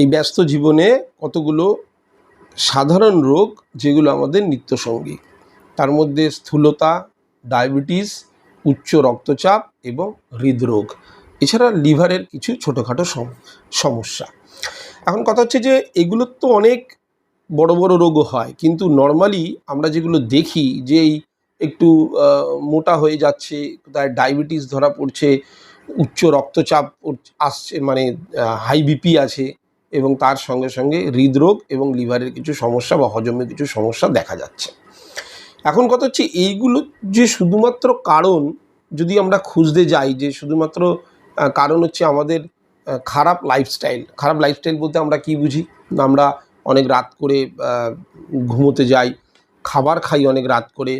এই ব্যস্ত জীবনে কতগুলো সাধারণ রোগ যেগুলো আমাদের নিত্যসঙ্গী। তার মধ্যে স্থূলতা, ডায়াবেটিস, উচ্চ রক্তচাপ এবং হৃদরোগ। এছাড়া লিভারের কিছু ছোটোখাটো সমস্যা। এখন কথা হচ্ছে যে এগুলোর তো অনেক বড় বড় রোগও হয়। কিন্তু নর্মালি আমরা যেগুলো দেখি যে একটু মোটা হয়ে যাচ্ছে তার ডায়াবেটিস ধরা পড়ছে, উচ্চ রক্তচাপ আসছে মানে হাই বিপি আছে এবং তার সঙ্গে সঙ্গে হৃদরোগ এবং লিভারের কিছু সমস্যা বা হজমের কিছু সমস্যা দেখা যাচ্ছে। এখন কথা হচ্ছে এইগুলো যে শুধুমাত্র কারণ, যদি আমরা খুঁজতে যাই যে শুধুমাত্র কারণ হচ্ছে আমাদের খারাপ লাইফস্টাইল খারাপ লাইফস্টাইল বলতে আমরা কি বুঝি? আমরা অনেক রাত করে ঘুমোতে যাই, খাবার খাই অনেক রাত করে,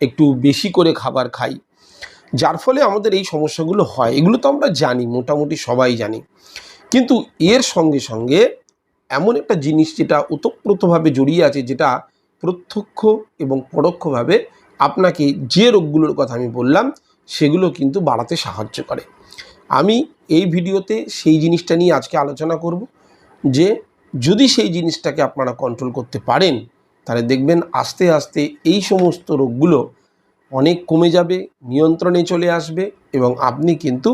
একটু বেশি করে খাবার খাই। যার ফলে আমাদের এই সমস্যাগুলো হয়। এগুলো তো আমরা জানি, মোটামুটি সবাই জানি। কিন্তু এর সঙ্গে সঙ্গে এমন একটা জিনিস যেটা ওতপ্রোতভাবে জড়িয়ে আছে, যেটা প্রত্যক্ষ এবং পরোক্ষভাবে আপনাকে যে রোগগুলোর কথা আমি বললাম, সেগুলো কিন্তু বাড়াতে সাহায্য করে। আমি এই ভিডিওতে সেই জিনিসটা নিয়ে আজকে আলোচনা করব, যে যদি সেই জিনিসটাকে আপনারা কন্ট্রোল করতে পারেন, তাহলে দেখবেন আস্তে আস্তে এই সমস্ত রোগগুলো অনেক কমে যাবে, নিয়ন্ত্রণে চলে আসবে এবং আপনি কিন্তু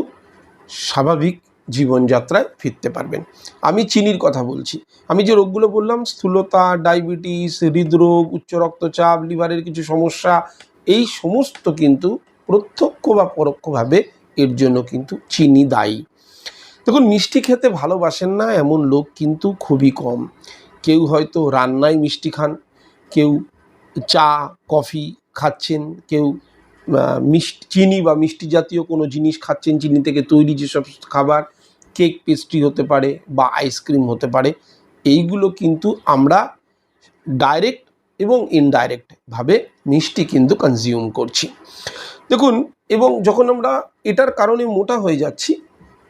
স্বাভাবিক জীবনযাত্রায় ফিরতে পারবেন। আমি চিনির কথা বলছি। আমি যে রোগগুলো বললাম, স্থূলতা, ডায়াবেটিস, হৃদরোগ, উচ্চ রক্তচাপ, লিভারের কিছু সমস্যা, এই সমস্ত কিন্তু প্রত্যক্ষ বা পরোক্ষভাবে এর জন্য কিন্তু চিনি দায়ী। দেখুন, মিষ্টি খেতে ভালোবাসেন না এমন লোক কিন্তু খুবই কম। কেউ হয়তো রান্নায় মিষ্টি খান, কেউ চা, কফি খাচ্ছেন, কেউ মিষ্টি, চিনি বা মিষ্টি জাতীয় কোনো জিনিস খাচ্ছেন চিনি থেকে তৈরি যেসব খাবার, কেক পেস্ট্রি হতে পারে বা আইসক্রিম হতে পারে, এইগুলো কিন্তু আমরা ডাইরেক্ট এবং ইনডাইরেক্টভাবে মিষ্টি কিন্তু কনজিউম করছি। দেখুন, এবং যখন আমরা এটার কারণে মোটা হয়ে যাচ্ছি,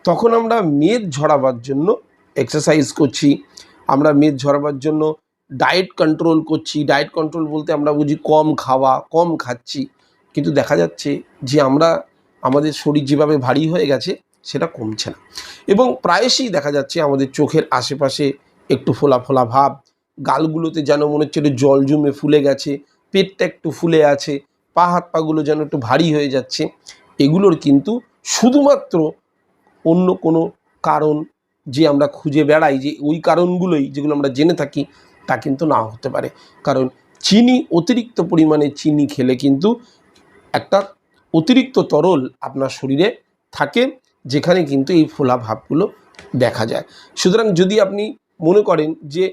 তখন আমরা মেদ ঝরাবার জন্য এক্সারসাইজ করছি, আমরা মেদ ঝরাবার জন্য ডায়েট কন্ট্রোল করছি। ডায়েট কন্ট্রোল বলতে আমরা বুঝি কম খাওয়া, কম খাচ্ছি। কিন্তু দেখা যাচ্ছে যে আমরা, আমাদের শরীর যেভাবে ভারী হয়ে গেছে, সেটা কমছে না। এবং প্রায়শই দেখা যাচ্ছে আমাদের চোখের আশেপাশে একটু ফোলা ফোলা ভাব, গালগুলোতে যেন মনে হচ্ছে একটু জল জমে ফুলে গেছে, পেটটা একটু ফুলে আছে, পা হাত পাগুলো যেন একটু ভারী হয়ে যাচ্ছে, এগুলোর কিন্তু শুধুমাত্র অন্য কোনো কারণ যে আমরা খুঁজে বেড়াই, যে ওই কারণগুলোই যেগুলো আমরা জেনে থাকি, তা কিন্তু না হতে পারে। কারণ চিনি অতিরিক্ত পরিমাণে চিনি খেলে কিন্তু একটা অতিরিক্ত তরল আপনার শরীরে থাকে, যেখানে কিন্তু এই ফোলা ভাবগুলো দেখা যায়। সুতরাং যদি আপনি মনে করেন যে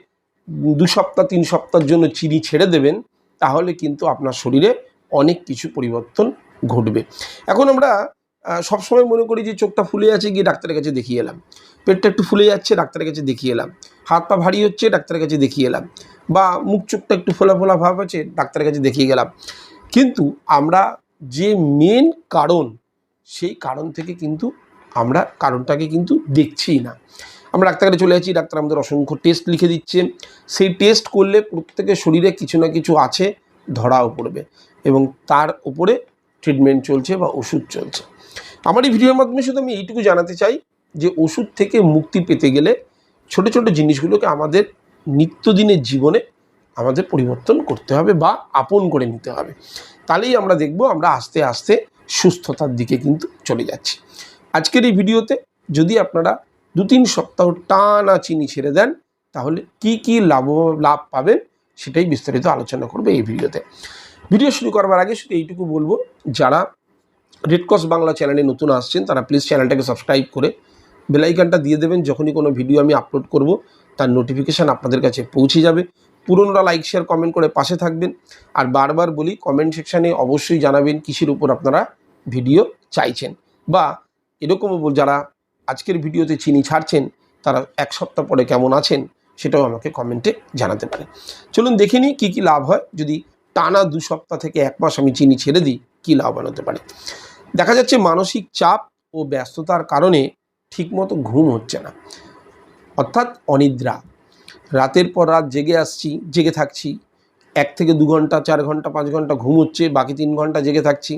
দু সপ্তাহ, তিন সপ্তাহের জন্য চিনি ছেড়ে দেবেন, তাহলে কিন্তু আপনার শরীরে অনেক কিছু পরিবর্তন ঘটবে। এখন আমরা সবসময় মনে করি যে চোখটা ফুলে আছে, গিয়ে ডাক্তারের কাছে দেখিয়ে এলাম। পেটটা একটু ফুলে যাচ্ছে, ডাক্তারের কাছে দেখিয়ে এলাম। হাত পা ভারী হচ্ছে, ডাক্তারের কাছে দেখিয়ে এলাম। বা মুখ চোখটা একটু ফোলা ফোলা ভাব আছে, ডাক্তারের কাছে দেখিয়ে গেলাম। কিন্তু আমরা যে মেন কারণ, সেই কারণ থেকে কিন্তু আমরা কারণটাকে কিন্তু দেখছিই না। আমরা ডাক্তারের কাছে চলে যাচ্ছি, ডাক্তার আমাদের অসংখ্য টেস্ট লিখে দিচ্ছে। সেই টেস্ট করলে প্রত্যেকের শরীরে কিছু না কিছু আছে, ধরাও পড়বে এবং তার উপরে ট্রিটমেন্ট চলছে বা ওষুধ চলছে। আমার এই ভিডিওর মাধ্যমে শুধু আমি এইটুকু জানাতে চাই যে ওষুধ থেকে মুক্তি পেতে গেলে ছোট ছোট জিনিসগুলোকে আমাদের নিত্যদিনের জীবনে আমাদের পরিবর্তন করতে হবে বা আপন করে নিতে হবে। তাহলেই আমরা দেখব আমরা আস্তে আস্তে সুস্থতার দিকে কিন্তু চলে যাচ্ছি। আজকের এই ভিডিওতে যদি আপনারা দু তিন সপ্তাহ টানা চিনি ছেড়ে দেন, তাহলে কি কি লাভ লাভ পাবেন সেটাই বিস্তারিত আলোচনা করবে এই ভিডিওতে। ভিডিও শুরু করবার আগে শুধু এইটুকু বলব, যারা রেড ক্রস বাংলা চ্যানেলে নতুন আসছেন, তারা প্লিজ চ্যানেলটাকে সাবস্ক্রাইব করে বেলাইকানটা দিয়ে দেবেন। যখনই কোনো ভিডিও আমি আপলোড করব, তার নোটিফিকেশান আপনাদের কাছে পৌঁছে যাবে। পুরনোরা লাইক শেয়ার কমেন্ট করে পাশে থাকবেন। আর বারবার বলি কমেন্ট সেকশানে অবশ্যই জানাবেন কিসের উপর আপনারা ভিডিও চাইছেন। বা এরকমও যারা আজকের ভিডিওতে চিনি ছাড়ছেন, তারা এক সপ্তাহ পরে কেমন আছেন, সেটাও আমাকে কমেন্টে জানাতে পারে চলুন দেখে নিই কী কী লাভ হয়। যদি টানা দু সপ্তাহ থেকে এক মাস আমি চিনি ছেড়ে দিই, কী লাভবান হতে পারে? দেখা যাচ্ছে মানসিক চাপ ও ব্যস্ততার কারণে ঠিকমতো ঘুম হচ্ছে না। অর্থাৎ অনিদ্রা রাতের পর রাত জেগে আসছি, জেগে থাকছি। এক থেকে দু ঘণ্টা, চার ঘণ্টা, পাঁচ ঘণ্টা ঘুম হচ্ছে, বাকি তিন ঘণ্টা জেগে থাকছি।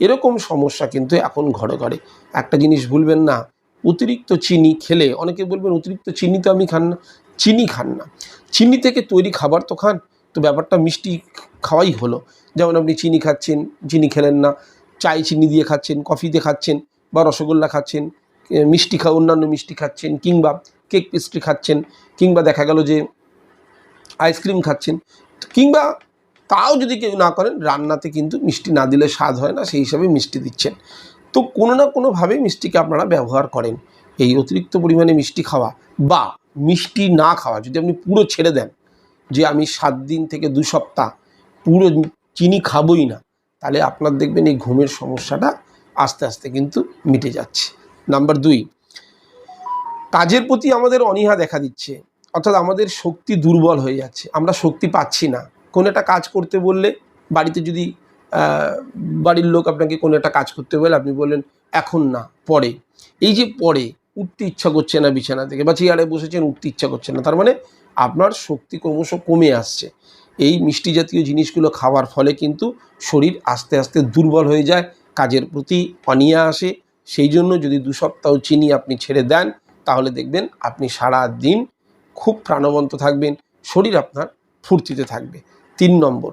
এরকম সমস্যা কিন্তু এখন ঘরে ঘরে। একটা জিনিস ভুলবেন না, অতিরিক্ত চিনি খেলে, অনেকে বলবেন অতিরিক্ত চিনি তো আমি খান না, চিনি খান না। চিনি থেকে তৈরি খাবার তো খান, তো ব্যাপারটা মিষ্টি খাওয়াই হলো। যেমন আপনি চিনি খাচ্ছেন, চিনি খেলেন না চাই চিনি দিয়ে খাচ্ছেন কফি দিয়ে খাচ্ছেন বা রসগোল্লা খাচ্ছেন মিষ্টি খা, অন্যান্য মিষ্টি খাচ্ছেন কিংবা কেক পেস্ট্রি খাচ্ছেন কিংবা দেখা গেল যে আইসক্রিম খাচ্ছেন। কিংবা তাও যদি কেউ না করেন, রান্নাতে কিন্তু মিষ্টি না দিলে স্বাদ হয় না, সেই হিসাবে মিষ্টি দিচ্ছেন। তো কোনো না কোনোভাবে মিষ্টিকে আপনারা ব্যবহার করেন। এই অতিরিক্ত পরিমাণে মিষ্টি খাওয়া বা মিষ্টি না খাওয়া যদি আপনি পুরো ছেড়ে দেন যে আমি সাত দিন থেকে দু সপ্তাহ পুরো চিনি খাবই না, তাহলে আপনার দেখবেন এই ঘুমের সমস্যাটা আস্তে আস্তে কিন্তু মিটে যাচ্ছে। নাম্বার দুই কাজের প্রতি আমাদের অনীহা দেখা দিচ্ছে। অর্থাৎ আমাদের শক্তি দুর্বল হয়ে যাচ্ছে। আমরা শক্তি পাচ্ছি না। কোনো একটা কাজ করতে বললে বাড়িতে যদি বাড়ির লোক আপনাকে কোনো একটা কাজ করতে বলে, আপনি বললেন, এখন না, পরে। এই যে পরে, উঠতে ইচ্ছা করছে না বিছানা থেকে বা চেয়ারে বসেছেন, উঠতে ইচ্ছা করছে না। তার মানে আপনার শক্তি ক্রমশ কমে আসছে। এই মিষ্টি জাতীয় জিনিসগুলো খাওয়ার ফলে কিন্তু শরীর আস্তে আস্তে দুর্বল হয়ে যায়, কাজের প্রতি অনীহা আসে। সেই জন্য যদি দু সপ্তাহ চিনি আপনি ছেড়ে দেন তাহলে দেখবেন আপনি সারা দিন খুব প্রাণবন্ত থাকবেন, শরীর আপনার ফুর্তিতে থাকবে। তিন নম্বর,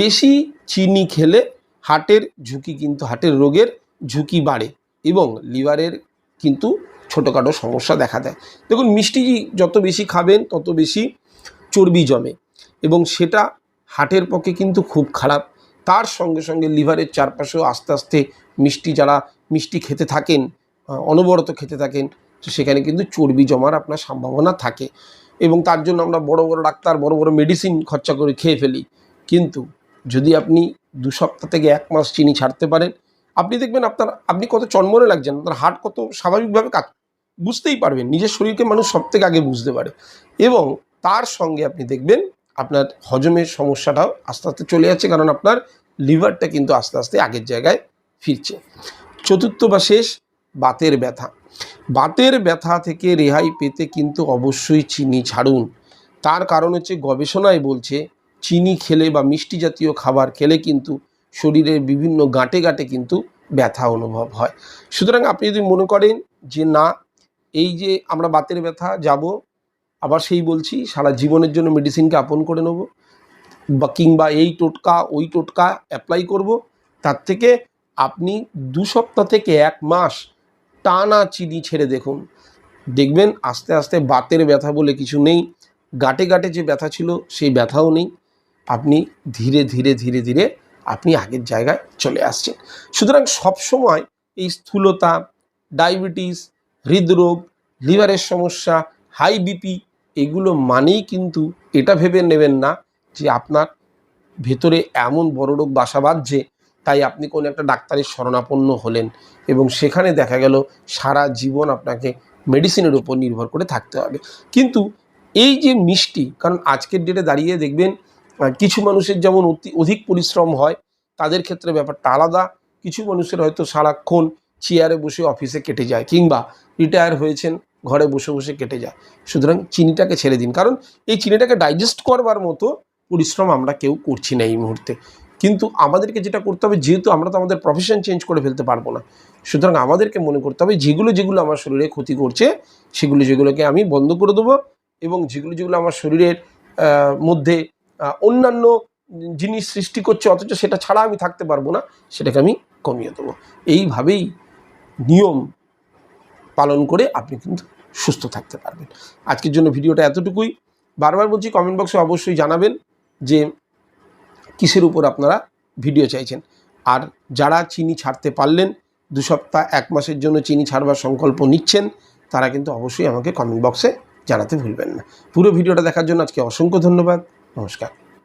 বেশি চিনি খেলে হার্টের ঝুঁকি কিন্তু, হার্টের রোগের ঝুঁকি বাড়ে এবং লিভারের কিন্তু ছোটোখাটো সমস্যা দেখা দেয়। দেখুন, মিষ্টি যত বেশি খাবেন, তত বেশি চর্বি জমে এবং সেটা হার্টের পক্ষে কিন্তু খুব খারাপ। তার সঙ্গে সঙ্গে লিভারের চারপাশেও আস্তে আস্তে মিষ্টি, যারা মিষ্টি খেতে থাকেন অনবরত খেতে থাকেন তো সেখানে কিন্তু চর্বি জমার আপনার সম্ভাবনা থাকে এবং তার জন্য আমরা বড় বড় ডাক্তার, বড় বড় মেডিসিন খরচা করে খেয়ে ফেলি। কিন্তু যদি আপনি দু সপ্তাহ থেকে এক মাস চিনি ছাড়তে পারেন, আপনি দেখবেন আপনার, আপনি কত চন্মনে লাগছেন, আপনার হার্ট কত স্বাভাবিকভাবে কাজ বুঝতেই পারবেন, নিজের শরীরকে মানুষ সব থেকে আগে বুঝতে পারে এবং তার সঙ্গে আপনি দেখবেন আপনার হজমের সমস্যাটাও আস্তে আস্তে চলে যাচ্ছে, কারণ আপনার লিভারটা কিন্তু আস্তে আস্তে আগের জায়গায় ফিরছে। চতুর্থ বা শেষ বাতের ব্যথা। বাতের ব্যথা থেকে রেহাই পেতে কিন্তু অবশ্যই চিনি ছাড়ুন। তার কারণ হচ্ছে গবেষণায় বলছে, চিনি খেলে বা মিষ্টি জাতীয় খাবার খেলে কিন্তু শরীরের বিভিন্ন গাঁটে গাঁটে কিন্তু ব্যথা অনুভব হয়। সুতরাং আপনি যদি মনে করেন যে না, এই যে আমরা বাতের ব্যথা যাব, আবার সেই বলছি, সারা জীবনের জন্য মেডিসিনকে আপন করে নেব, বা কিংবা এই টোটকা, ওই টোটকা অ্যাপ্লাই করব, তার থেকে আপনি দু সপ্তাহ থেকে এক মাস টানা চিনি ছেড়ে দেখুন। দেখবেন আস্তে আস্তে বাতের ব্যথা বলে কিছু নেই। গাঁটে গাঁটে যে ব্যথা ছিল সেই ব্যথাও নেই। আপনি ধীরে ধীরে ধীরে ধীরে আপনি আগের জায়গায় চলে আসছেন। সুতরাং সবসময় এই স্থূলতা, ডায়াবেটিস, হৃদরোগ, লিভারের সমস্যা, হাই বিপি এগুলো মানেই কিন্তু এটা ভেবে নেবেন না যে আপনার ভেতরে এমন বড় রোগ বাসা বাঁধছে তাই আপনি কোনো একটা ডাক্তারের শরণাপন্ন হলেন এবং সেখানে দেখা গেল সারা জীবন আপনাকে মেডিসিনের উপর নির্ভর করে থাকতে হবে। কিন্তু এই যে মিষ্টি, কারণ আজকের ডেটে দাঁড়িয়ে দেখবেন কিছু মানুষের যেমন অতি, অধিক পরিশ্রম হয়, তাদের ক্ষেত্রে ব্যাপারটা আলাদা। কিছু মানুষের হয়তো সারাক্ষণ চেয়ারে বসে অফিসে কেটে যায় কিংবা রিটায়ার হয়েছেন, ঘরে বসে বসে কেটে যায়। সুতরাং চিনিটাকে ছেড়ে দিন। কারণ এই চিনিটাকে ডাইজেস্ট করবার মতো পরিশ্রম আমরা কেউ করছি না এই মুহূর্তে। কিন্তু আমাদেরকে যেটা করতে হবে, যেহেতু আমরা তো আমাদের প্রফেশন চেঞ্জ করে ফেলতে পারব না, সুতরাং আমাদেরকে মনে করতে হবে, যেগুলো যেগুলো আমার শরীরে ক্ষতি করছে, সেগুলো, যেগুলোকে আমি বন্ধ করে দেবো এবং যেগুলো যেগুলো আমার শরীরের মধ্যে অন্যান্য জিনিস সৃষ্টি করছে, অথচ সেটা ছাড়া আমি থাকতে পারব না, সেটাকে আমি কমিয়ে দেবো। এইভাবেই নিয়ম পালন করে আপনি কিন্তু সুস্থ থাকতে পারবেন। আজকের জন্য ভিডিওটা এতটুকুই। বারবার বলছি কমেন্ট বক্সে অবশ্যই জানাবেন যে কিসের উপর আপনারা ভিডিও চাইছেন? আর যারা চিনি ছাড়তে পারলেন, দু সপ্তাহ, এক মাসের জন্য চিনি ছাড়বার সংকল্প নিচ্ছেন, তারা কিন্তু অবশ্যই আমাকে কমেন্ট বক্সে জানাতে ভুলবেন না। পুরো ভিডিওটা দেখার জন্য আজকে অসংখ্য ধন্যবাদ। নমস্কার।